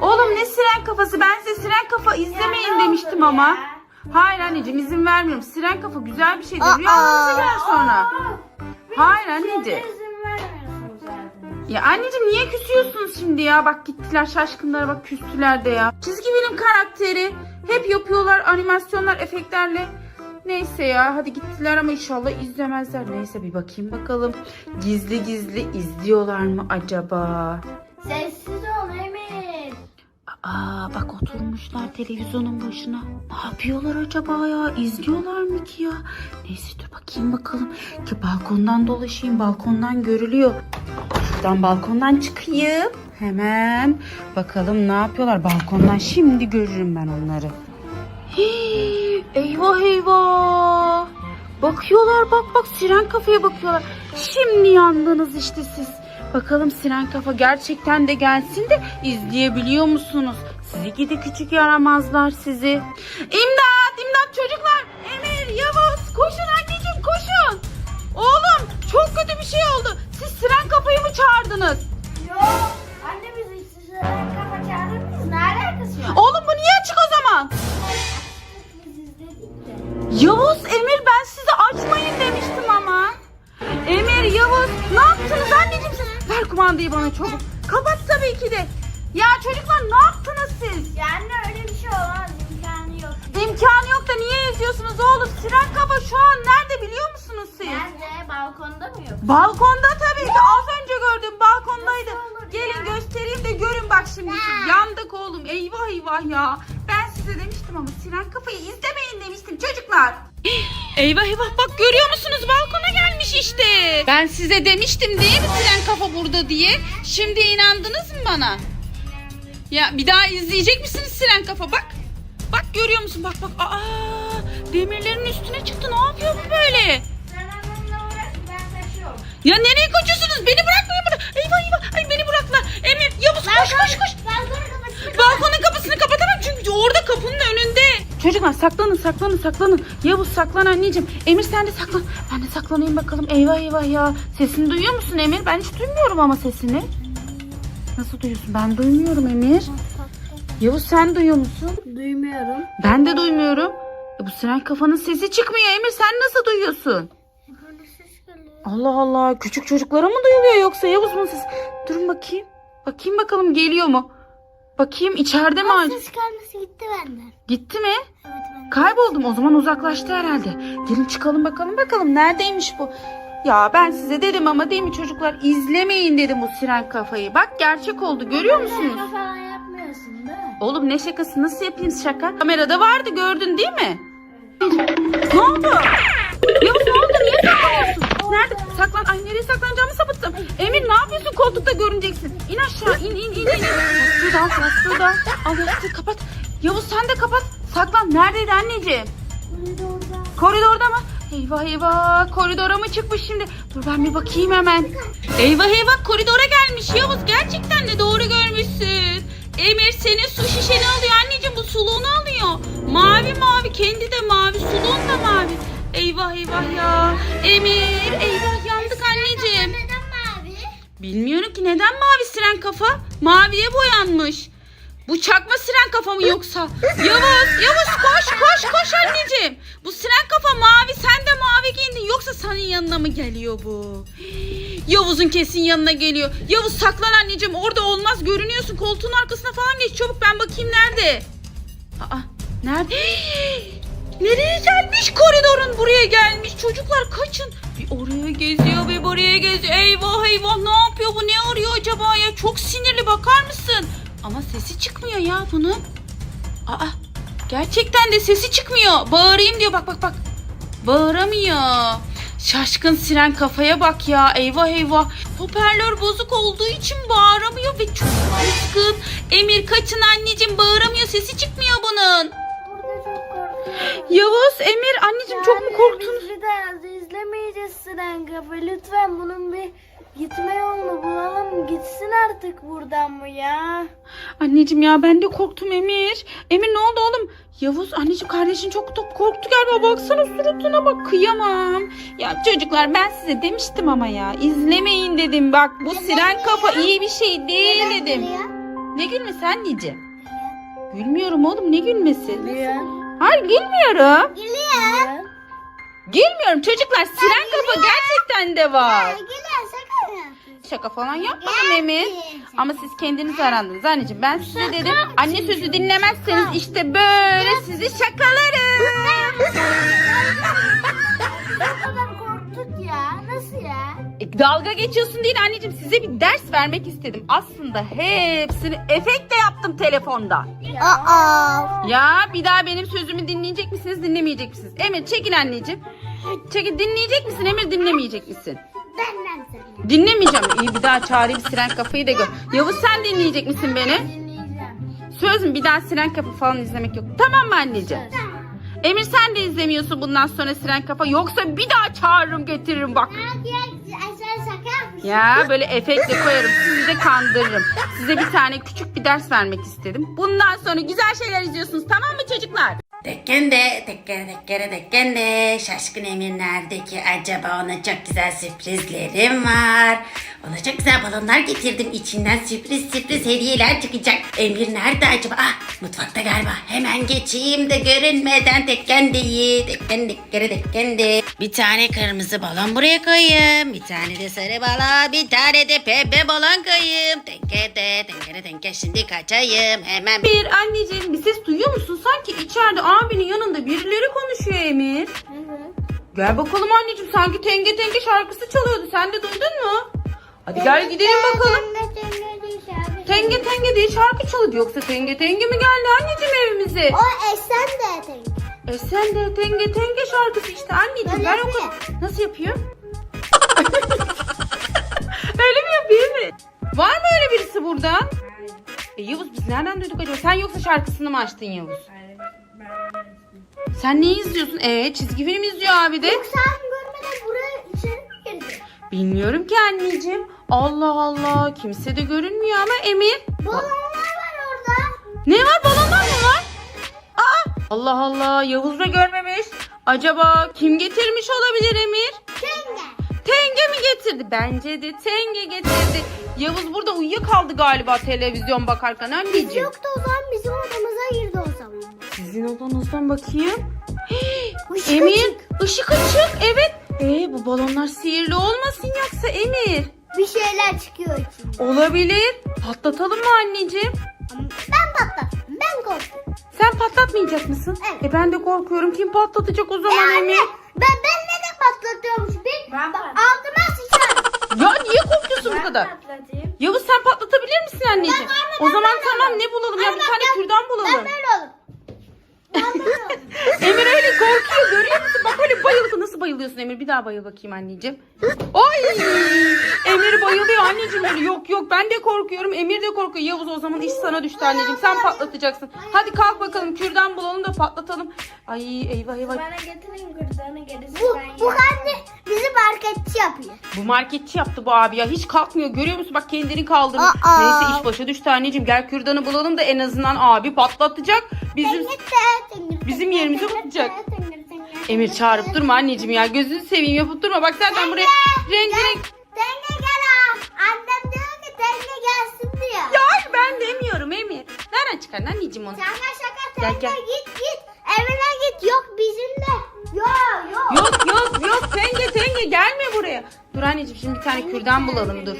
Oğlum ne siren kafası? Ben size siren kafa izlemeyin demiştim ama. Hayır anneciğim izin vermiyorum. Siren kafa güzel bir şeydir. Rüyanızı gel sonra. Hayır anneciğim. Ya anneciğim niye küsüyorsunuz şimdi ya? Bak gittiler şaşkınlara bak küstüler de ya. Çizgi film karakteri. Hep yapıyorlar animasyonlar efektlerle. Neyse ya hadi gittiler ama inşallah izlemezler. Neyse bir bakayım bakalım. Gizli gizli izliyorlar mı acaba? Sessiz. Aa bak oturmuşlar televizyonun başına. Ne yapıyorlar acaba ya? İzliyorlar mı ki ya? Neyse dur bakayım bakalım. Ki balkondan dolaşayım. Balkondan görülüyor. Şuradan balkondan çıkayım. Hemen bakalım ne yapıyorlar. Balkondan şimdi görürüm ben onları. Hii, eyvah eyvah. Bakıyorlar bak bak siren kafaya bakıyorlar. Şimdi yandınız işte siz. Bakalım siren kafa gerçekten de gelsin de izleyebiliyor musunuz? Sizi gidi küçük yaramazlar sizi. İmdat imdat çocuklar. Emir Yavuz koşun anneciğim koşun. Oğlum çok kötü bir şey oldu. Siz siren kafayı mı çağırdınız? Kumandayı bana çabuk. Kapat tabii ki de. Ya çocuklar ne yaptınız siz? Ya anne öyle bir şey olmaz. imkanı yok. İmkanı yok da niye izliyorsunuz oğlum? Siren kafa şu an nerede biliyor musunuz siz? Nerede? Balkonda mı yok? Balkonda tabii ki az önce gördüm balkondaydı. Gelin ya? göstereyim de görün bak şimdi siz. Yandık oğlum eyvah eyvah ya. Ben size demiştim ama siren kafayı izlemeyin demiştim çocuklar. Eyvah eyvah bak görüyor musunuz gelmiş işte. Ben size demiştim değil mi siren kafa burada diye. Şimdi inandınız mı bana? Ya bir daha izleyecek misiniz siren kafa bak. Bak görüyor musun bak bak. Aa demirlerin üstüne çıktı ne yapıyor bu böyle? Sen onunla uğraş ben. Ya nereye kaçıyorsunuz? Beni bırakmayın burada. Eyvah eyvah. Ay beni bıraktılar. Emir Yavuz koş koş koş. Balkonun kapısını Balkonun kapısını kapatamam çünkü orada kapının. Çocuklar saklanın saklanın saklanın. Yavuz saklan anneciğim. Emir sen de saklan. Ben de saklanayım bakalım. Eyvah eyvah ya. Sesini duyuyor musun Emir? Ben hiç duymuyorum ama sesini. Nasıl duyuyorsun? Ben duymuyorum Emir. Yavuz sen duyuyor musun? Duymuyorum. Ben de duymuyorum. E, bu siren kafanın sesi çıkmıyor Emir. Sen nasıl duyuyorsun? Böyle ses geliyor. Allah Allah küçük çocuklara mı duyuluyor yoksa Yavuz mu siz? Durun bakayım. Bakayım bakalım geliyor mu? Bakayım içeride mi? acaba? Ses gelmesi gitti benden. Gitti mi? Evet ben. Kayboldum o zaman uzaklaştı herhalde. Gelin çıkalım bakalım bakalım neredeymiş bu? Ya ben size dedim ama değil mi çocuklar izlemeyin dedim bu siren kafayı. Bak gerçek oldu görüyor musunuz? Şaka falan yapmıyorsun değil mi? Oğlum ne şakası nasıl yapayım şaka? Kamerada vardı gördün değil mi? Ne oldu? Nerede? Saklan. Ay nereye saklanacağımı sapıttım. Emir ne yapıyorsun? Koltukta görüneceksin. İn aşağı. in in in in. Yastığı da al, yastığı da. Al yastığı kapat. Yavuz sen de kapat. Saklan. Neredeydi anneciğim? Koridorda. Koridorda mı? Eyvah eyvah koridora mı çıkmış şimdi? Dur ben bir bakayım hemen. Eyvah eyvah koridora gelmiş Yavuz gerçekten de doğru görmüşsün. Emir senin su şişeni alıyor anneciğim bu suluğunu alıyor. Mavi mavi kendi de mavi suluğun da mavi. Eyvah eyvah ya. Emir eyvah yandık anneciğim. Neden mavi? Bilmiyorum ki neden mavi siren kafa? Maviye boyanmış. Bu çakma siren kafa mı yoksa? Yavuz, Yavuz koş koş koş anneciğim. Bu siren kafa mavi sen de mavi giyindin yoksa senin yanına mı geliyor bu? Yavuz'un kesin yanına geliyor. Yavuz saklan anneciğim orada olmaz görünüyorsun koltuğun arkasına falan geç çabuk ben bakayım nerede? Aa nerede? Nereye gelmiş koridorun buraya gelmiş çocuklar kaçın. Bir oraya geziyor bir buraya geziyor. Eyvah eyvah ne yapıyor bu ne arıyor acaba ya çok sinirli bakar mısın? Ama sesi çıkmıyor ya bunun. Aa gerçekten de sesi çıkmıyor. Bağırayım diyor bak bak bak. Bağıramıyor. Şaşkın siren kafaya bak ya eyvah eyvah. Hoparlör bozuk olduğu için bağıramıyor ve çok kızgın. Emir kaçın anneciğim bağıramıyor sesi çıkmıyor bunun. Yavuz, Emir anneciğim çok mu korktunuz? Biz bir daha izlemeyeceğiz Siren Kafa. Lütfen bunun bir gitme yolunu bulalım. Gitsin artık buradan mı ya? Anneciğim ya ben de korktum Emir. Emir ne oldu oğlum? Yavuz anneciğim kardeşin çok da korktu galiba. Baksana suratına bak kıyamam. Ya çocuklar ben size demiştim ama ya. izlemeyin dedim bak bu siren kafa iyi bir şey değil dedim. Ne gülmesi anneciğim? Gülmüyorum oğlum ne gülmesi? Gülüyor. Hayır gülmüyorum. Gülüyor. Gülmüyorum çocuklar. Siren kafa gerçekten de var. Gülüyor şaka mı? Şaka falan yapmadım Emir. Ama siz kendiniz arandınız anneciğim. Ben size dedim anne sözü dinlemezseniz işte böyle sizi şakalarım. Dalga geçiyorsun değil anneciğim. Size bir ders vermek istedim. Aslında hepsini efektle yaptım telefonda. Aa. Ya bir daha benim sözümü dinleyecek misiniz dinlemeyecek misiniz? Emir çekil anneciğim. Çekil dinleyecek misin Emir dinlemeyecek misin? Benden söyle. Dinlemeyeceğim. İyi bir daha çağırayım siren kafayı da gör. Yavuz sen dinleyecek misin beni? Dinleyeceğim. Söz mü bir daha siren kafa falan izlemek yok. Tamam mı anneciğim? Emir sen de izlemiyorsun bundan sonra siren kafa. Yoksa bir daha çağırırım getiririm bak. Yapmışsın. Ya böyle efektle koyarım. Sizi de kandırırım. Size bir tane küçük bir ders vermek istedim. Bundan sonra güzel şeyler izliyorsunuz tamam mı çocuklar? Tekkende, tekkere tekkere tekkende. Şaşkın Emir nerede ki acaba ona çok güzel sürprizlerim var. Ona çok güzel balonlar getirdim. İçinden sürpriz sürpriz hediyeler çıkacak. Emir nerede acaba? Ah mutfakta galiba. Hemen geçeyim de görünmeden tekkendeyi. Tekken tekkere tekkende. Bir tane kırmızı balon buraya koyayım. Bir tane de sarı balon. Bir tane de pembe balon koyayım. Tekkede tekkere tekke şimdi kaçayım. Hemen Bir anneciğim bir ses duyuyor musun? Sanki içeride abinin yanında birileri konuşuyor Emir. Gel bakalım anneciğim sanki tenge tenge şarkısı çalıyordu. Sen de duydun mu? Hadi gel gidelim bakalım. Tenge tenge diye şarkı çalıyordu. Yoksa tenge tenge mi geldi anneciğim evimize? O esen de tenge. E sen de tenge tenge şarkısı işte anneciğim. Böyle Ben o yapıyor. kadar... Nasıl yapıyor? öyle mi yapıyor mi? Var mı öyle birisi burada? E Yavuz biz nereden duyduk acaba? Sen yoksa şarkısını mı açtın Yavuz? Sen ne izliyorsun? E çizgi film izliyor abi de. Sen görmeden buraya içeri mi girdin? Bilmiyorum ki anneciğim. Allah Allah. Kimse de görünmüyor ama Emir. Balonlar var orada. Ne var? Balonlar mı var? Aa! Allah Allah. Yavuz da görmemiş. Acaba kim getirmiş olabilir Emir? Tenge. Tenge mi getirdi? Bence de Tenge getirdi. Yavuz burada uyuyakaldı galiba televizyon bakarken anneciğim. Yoktu o zaman bizim odamıza girdi o zaman. Sizin odanızdan bakayım. Işık Emir açık. ışık açık. Evet. Ee bu balonlar sihirli olmasın yoksa Emir? Bir şeyler çıkıyor içinde. Olabilir. Patlatalım mı anneciğim? Ben patlattım. Ben korktum. Sen patlatmayacak mısın? Evet. E ben de korkuyorum. Kim patlatacak o zaman E Emir? anne ben ben ne de patlatıyormuş. Bir Ben altıma sıçar. Ya niye korkuyorsun bu kadar? patlatayım. Yavuz sen patlatabilir misin anneciğim? Ben- anne, o ben zaman böyle tamam olurum. ne bulalım ya bir tane ben- kürdan Ben bulalım. böyle olurum. Ben böyle olurum. Emir öyle korkuyor görüyor musun? Bak öyle bayıldı. Nasıl bayılıyorsun Emir? Bir daha bayıl bakayım anneciğim. Ay! Emir bayılıyor anneciğim öyle. Yok yok ben de korkuyorum. Emir de korkuyor. Yavuz o zaman iş sana düştü anneciğim. Sen patlatacaksın. Hadi kalk bakalım kürdan bulalım da patlatalım. Ay eyvah eyvah. Bana getirin kürdanı gerisi Bu, bu anne bizi marketçi yapıyor. Bu marketçi yaptı bu abi ya. Hiç kalkmıyor. Görüyor musun? Bak kendini kaldırmış. Aa. Neyse iş başa düştü anneciğim. Gel kürdanı bulalım da en azından abi patlatacak. Bizim Bizim yerimize bakacak. Emir çağırıp durma anneciğim ya. Gözünü seveyim yapıp durma. Bak zaten buraya renk renk. Tenge gel al. Annem diyor ki tenge gelsin diyor. Ya ben demiyorum Emir. Nereden çıkardın anneciğim onu? Şaka şaka Gel, gel. git git. Evine git. Yok bizimle. Yok yok. Yok yok yok tenge tenge gelme buraya. Dur anneciğim şimdi bir tane kürdan bulalım dur.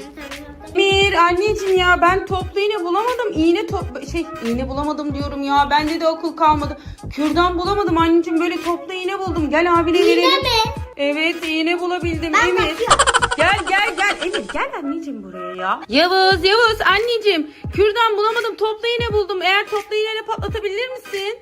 Emir anneciğim ya ben toplu iğne bulamadım. İğne top şey iğne bulamadım diyorum ya. Bende de akıl kalmadı. Kürdan bulamadım anneciğim böyle toplu iğne buldum. Gel abine İğne verelim. mi? Evet iğne bulabildim Ben Emir. bakıyorum. Gel gel gel Emir gel anneciğim buraya ya. Yavuz Yavuz anneciğim kürdan bulamadım toplu iğne buldum. Eğer toplu iğneyle patlatabilir misin?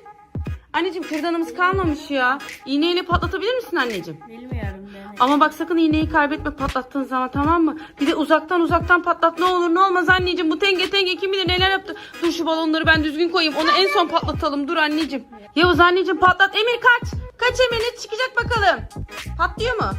Anneciğim kürdanımız kalmamış ya. İğneyle patlatabilir misin anneciğim? Bilmiyorum. Ama bak sakın iğneyi kaybetme patlattığın zaman tamam mı? Bir de uzaktan uzaktan patlat ne olur ne olmaz anneciğim. Bu tenge tenge kim bilir neler yaptı. Dur şu balonları ben düzgün koyayım. Onu en son patlatalım. Dur anneciğim. Yavuz anneciğim patlat. Emir kaç. Kaç Emir ne çıkacak bakalım. Patlıyor mu?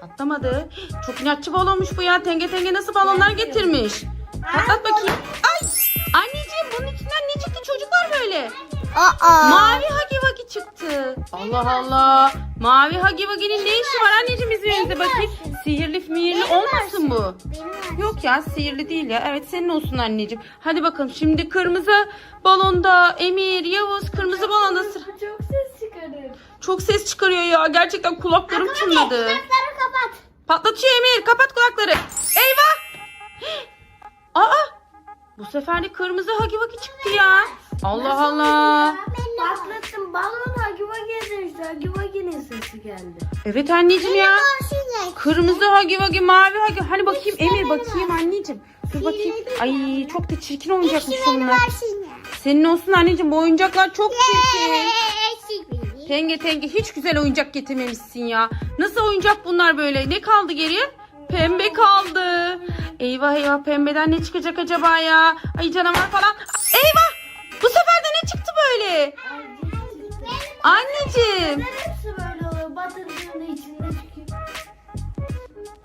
Patlamadı. Çok inatçı balonmuş bu ya. Tenge tenge nasıl balonlar getirmiş. Patlat bakayım. Ay. Anneciğim bunun içinden ne çıktı çocuklar böyle? Aa. Mavi hagi çıktı. Allah Allah. Mavi Hagi Vagi'nin ne işi var anneciğim bizim evimizde bakayım. Sihirli mihirli olmasın bu. Yok ya sihirli değil ya. Evet senin olsun anneciğim. Hadi bakalım şimdi kırmızı balonda Emir, Yavuz kırmızı balonda sıra. Çok ses çıkarır. Çok ses çıkarıyor ya. Gerçekten kulaklarım çınladı. Kulakları kapat. Patlatıyor Emir. Kapat kulakları. Eyvah. Aa. Bu sefer de kırmızı Hagi Vagi çıktı ya. Allah Allah. Patlattım balon Hagivagi'ye dönüştü. Hagivagi'nin sesi geldi. Evet anneciğim ya. Kırmızı Hagi Vagi, mavi Hagi. Hani bakayım Emir bakayım anneciğim. Dur bakayım. Ay çok da çirkin oyuncakmış bunlar. Senin olsun anneciğim bu oyuncaklar çok çirkin. Tenge tenge hiç güzel oyuncak getirmemişsin ya. Nasıl oyuncak bunlar böyle? Ne kaldı geriye? Pembe kaldı. Eyvah eyvah pembeden ne çıkacak acaba ya? Ay canavar falan. Eyvah! Böyle? Anneciğim. Hepsi böyle oluyor? Batırdığında içinde çıkıyor.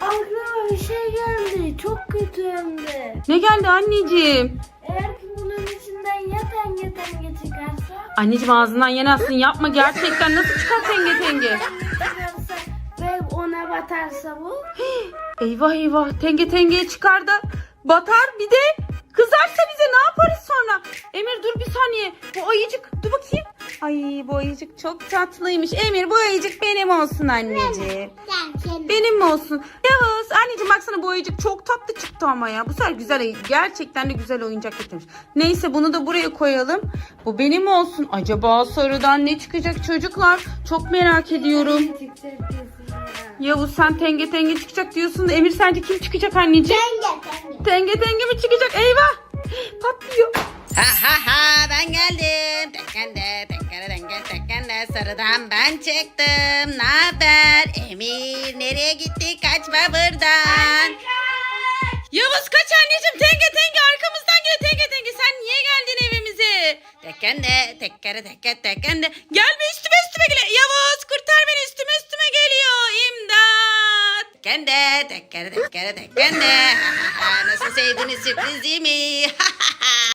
Aklıma bir şey geldi. Çok kötü hem de. Ne geldi anneciğim? Eğer ki bunun içinden ya tenge tenge çıkarsa Anneciğim ağzından yenersin yapma gerçekten nasıl çıkar tenge tenge? çıkarsa ve ona batarsa bu Eyvah eyvah tenge tengeye çıkar da batar bir de kızarsa bize ne yaparız sonra? Emir dur bir saniye bu ayıcık dur bakayım. Ay bu ayıcık çok tatlıymış. Emir bu ayıcık benim olsun anneciğim. Benim mi olsun? Yavuz anneciğim baksana bu ayıcık çok tatlı çıktı ama ya. Bu sefer güzel gerçekten de güzel oyuncak getirmiş. Neyse bunu da buraya koyalım. Bu benim olsun. Acaba sarıdan ne çıkacak çocuklar? Çok merak ediyorum. Yavuz sen tenge tenge çıkacak diyorsun da Emir sence kim çıkacak anneciğim? Tenge tenge mi çıkacak? Eyvah! Patlıyor. Ha ha ha ben geldim. Tekkende tekkere tenge tekkende sarıdan ben çıktım. Ne haber? Emir nereye gitti? Kaçma buradan. Yavuz kaç anneciğim tenge tenge arkamızdan gel tenge tenge sen niye geldin evimize? Tekkende tekkere tekke tekkende. Gelme üstüme üstüme gel. Yavuz kurtar beni üstüme üstüme geliyor. İmdat. Ha, ha, ha. Nasıl sevdiniz sürprizimi?